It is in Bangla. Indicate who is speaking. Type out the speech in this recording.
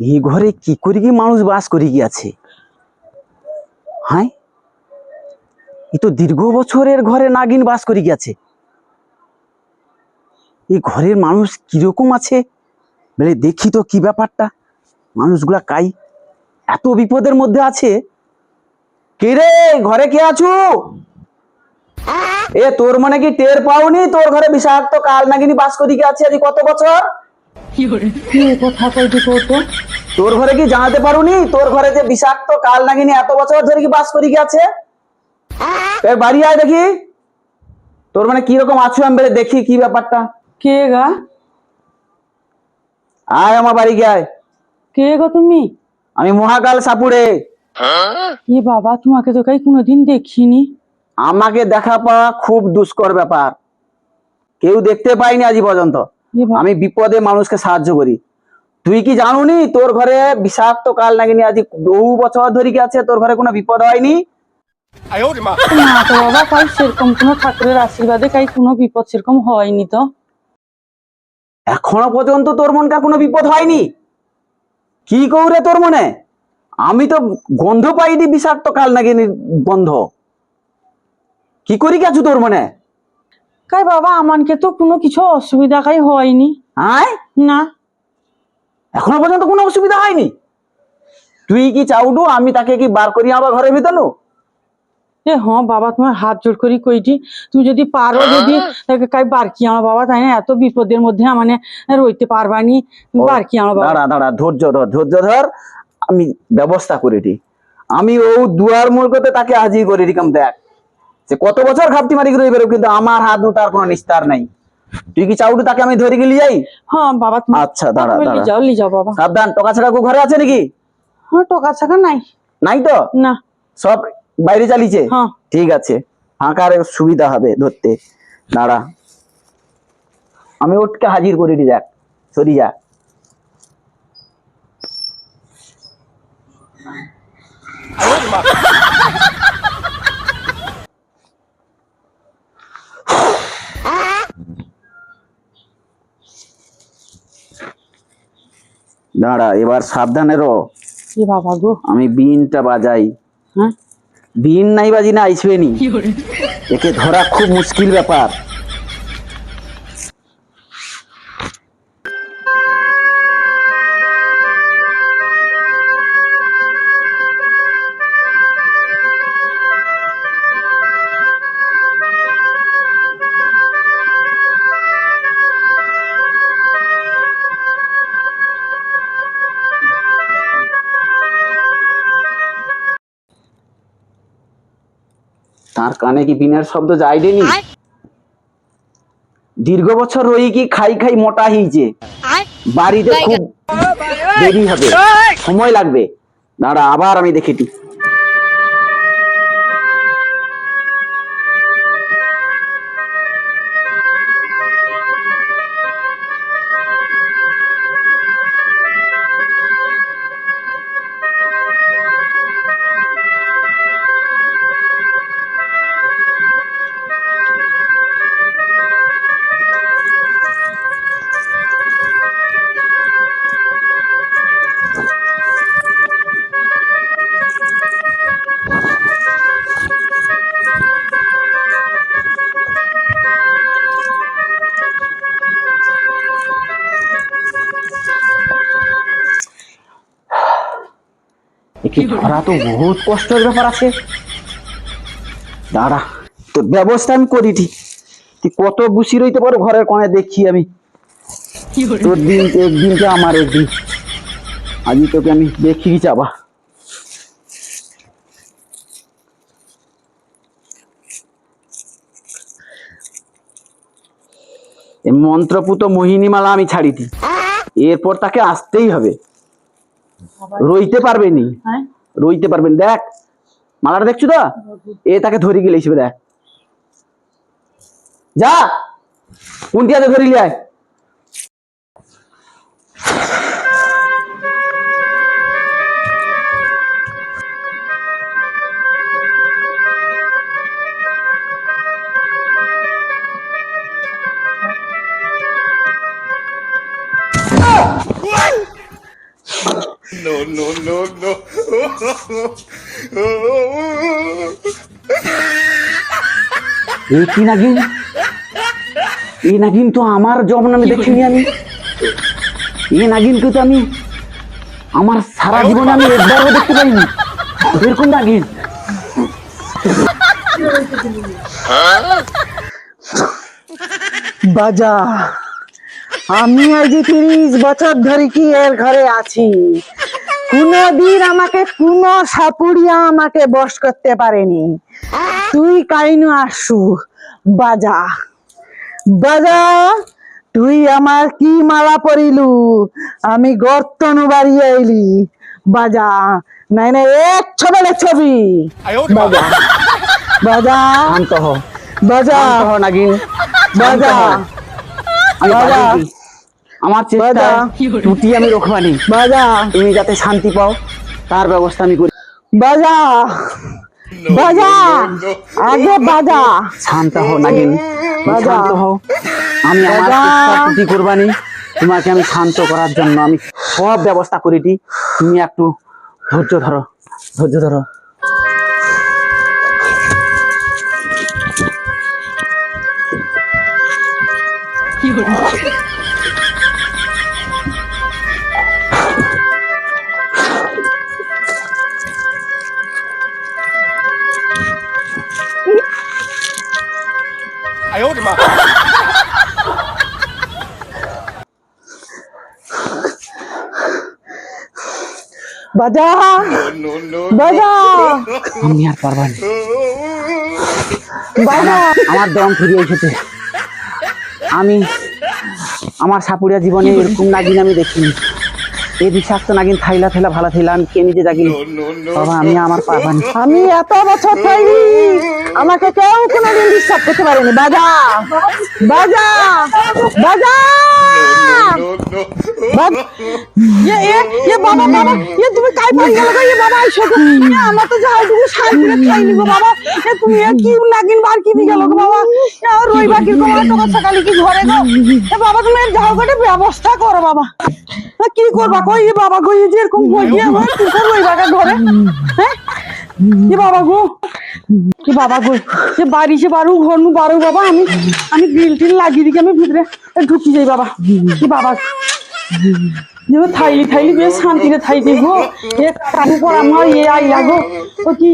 Speaker 1: এই ঘরে কি করে কি মানুষ বাস করে গিয়াছে হ্যাঁ! এ তো দীর্ঘ বছরের ঘরে নাগিন বাস করে গিয়াছে এই ঘরের মানুষ কীরকম আছে? বলে দেখি তো কি ব্যাপারটা। মানুষগুলা কাই? এত বিপদের মধ্যে আছে? কে রে? ঘরে কে আছো? এ তোর মনে কি টের পাওনি? তোর ঘরে বিষাক্ত কাল নাগিনী বাস করি আছে আজ কত বছর?
Speaker 2: কে কথা কইতে তো
Speaker 1: তোর ঘরে কি জানাতে পারুনি? তোর ঘরে যে বিষাক্ত কাল নাগিনী এত বছর ধরে কি বাস করি এর বাড়ি আয় দেখি। তোর মানে কি রকম আছো আমি দেখি কি ব্যাপারটা।
Speaker 2: কে গা?
Speaker 1: আয় আমার বাড়ি গে আয়।
Speaker 2: কে গো তুমি?
Speaker 1: আমি মহাকাল সাপুড়ে।
Speaker 2: এ বাবা তোমাকে তো কাই কোনোদিন দেখিনি।
Speaker 1: আমাকে দেখা পাওয়া খুব দুষ্কর ব্যাপার। কেউ দেখতে পাইনি আজ পর্যন্ত। আমি বিপদে মানুষকে সাহায্য করি। তুই কি জানুনি তোর ঘরে বিষাক্ত কাল নাগিনী আজ বহু বছর ধরে গেছে তোর ঘরে কোনো বিপদ হয়নি?
Speaker 2: হয়নি তো।
Speaker 1: এখনও পর্যন্ত তোর কোনো বিপদ হয়নি? কি তোর মনে? আমি তো গন্ধ পাইনি বিষাক্ত কাল নাকি গন্ধ। কি করি গেছো তোর মনে?
Speaker 2: কাই বাবা আমানকে তো কোনো কিছু অসুবিধা কাই হয়নি।
Speaker 1: আয়।
Speaker 2: না।
Speaker 1: এখনও পর্যন্ত কোনো অসুবিধা হয়নি? তুই কি চাউডু আমি তাকে কি বার করি আবার ঘরের ভিতর
Speaker 2: এ হ্যাঁ বাবা তোমার হাত জোর করি কইটি। তুমি যদি পারো যদি তাকে কাই বারকি আমার বাবা তাই না? এত বিপদের মধ্যে মানে রইতে পারবানি। তুমি
Speaker 1: ও,
Speaker 2: বারকি আমার বাবা?
Speaker 1: দাঁড়া দাঁড়া ধৈর্য ধর ধৈর্য ধর আমি ব্যবস্থা করে দিই আমি ও দুয়ার মুলকতে তাকে হাজির করে দিলাম দেখ। সে কত বছর ঘাপটি মারি করে বেরো কিন্তু আমার হাত নু তার কোনো নিস্তার নাই। তুই কি চাউডু তাকে আমি ধরে গেলি যাই?
Speaker 2: হ্যাঁ বাবা তুমি
Speaker 1: আচ্ছা দাঁড়া দাঁড়া।
Speaker 2: যাও লি যাও বাবা।
Speaker 1: সাবধান টকা ছাড়া ঘরে আছে নাকি?
Speaker 2: হ্যাঁ টাকা ছাকা নাই।
Speaker 1: নাই তো?
Speaker 2: না।
Speaker 1: সব বাইরে চালিয়েছে?
Speaker 2: হ্যাঁ।
Speaker 1: ঠিক আছে। ফাঁকার সুবিধা হবে ধরতে। দাঁড়া। আমি ওটকে হাজির করে দি দেখ। সরি যা। দাঁড়া এবার সাবধানে রো
Speaker 2: এ বাবা গো।
Speaker 1: আমি বিনটা বাজাই।
Speaker 2: হ্যাঁ?
Speaker 1: বিন নাই বাজি না। আইসবে নি একে ধরা খুব মুশকিল ব্যাপার। তার কানে কি বিনার শব্দ যাইডেনি দীর্ঘ বছর রই কি খাই খাই মোটা হইছে বাড়িতে খুব দেরি হবে। সময় লাগবে। দাঁড়া আবার আমি দেখিটি একে ধরা তো বহুত কষ্টের ব্যাপার আছে। দাঁড়া তোর ব্যবস্থা আমি করি ঠিক তুই কত বুসি রইতে পারো ঘরের কোণে দেখি আমি। তোর দিন একদিনকে আমার একদিন আজই তোকে আমি দেখি যাবা। এই মন্ত্রপুত মোহিনীমালা আমি ছাড়ি দিই এরপর তাকে আসতেই হবে। রইতে পারবে নি।
Speaker 2: হ্যাঁ?
Speaker 1: রইতে পারবেন দেখ। মালাটা দেখছ তো? এ তাকে ধরে গেলে হিসেবে দেখ। যা! কোনটি হাতে ধরিলি আয়।
Speaker 3: No, no, no.
Speaker 1: এই কি নাগিন? এই নাগিন তো আমার জবন আমি দেখিনি আমি। এই নাগিনকে তো আমি আমার সারা জীবনে আমি একবারও দেখতে পাইনি। এরকম নাগিন।
Speaker 4: বাজা, আমি আজ তিরিশ বছর ধরে কি এর ঘরে আছি? কোনদিন আমাকে কোন সাপুড়িয়া আমাকে বশ করতে পারেনি। তুই কাইনু আসু বাজা। বাজা তুই আমার কি মালা পরিলু? আমি গর্তনু বাড়ি আইলি। বাজা নাই না এক ছবি। ছবি বাজা বাজা
Speaker 1: শান্ত হ।
Speaker 4: বাজা
Speaker 1: নাগিন।
Speaker 4: বাজা বাজা।
Speaker 1: কি? আমার চেষ্টা। টুটি আমি রোখবানি।
Speaker 4: বাজা।
Speaker 1: তুমি যাতে শান্তি পাও তার ব্যবস্থা আমি করি।
Speaker 4: বাজা। বাজা। আগে বাজা।
Speaker 1: শান্ত হও নাগিন।
Speaker 4: বাজা।
Speaker 1: শান্ত হও। আমি আমার টুটি করবানি তোমাকে আমি শান্ত করার জন্য আমি সব ব্যবস্থা করেছি তুমি একটু ধৈর্য ধরো ধৈর্য ধরো।
Speaker 3: No,
Speaker 4: বাজা
Speaker 1: আমি আর পারবানি।
Speaker 4: বাজা
Speaker 1: আমার দম ফিরে এসেছে। আমি আমার সাপুরিয়া জীবনে এরকম নাগিন আমি দেখিনি। এই বিষাক্ত নাগিন থাইলা থাইলা ভালো থাইলা আমি কে নিজে
Speaker 3: no.
Speaker 1: বাবা আমি আমার পারবানি
Speaker 4: আমি এত বছর থাকি আমাকে কেউ কোনোদিন ডিস্টার্ব করতে পারেনি বাজা বাজা বাজা
Speaker 2: এ বাবা গো? কি কি বাবা? কো কি ব্যবস্থা করো, বাবা। কি করবা কই? বাবা গো এরকম কি ঘরে? বাবা গো। বাবা গো, এ, বাড়ি সে বারু, ঘর নু বারু, বাবা, আমি আমি গ্রিল টিল লাগিয়ে দিকে আমি ভিতরে ঢুকি যাই, বাবা। কি বাবা থাইলি থাইলি বেশ শান্তিতে থাইতে গো। এ কাকু পর আমার এ আইয়া গো। কি?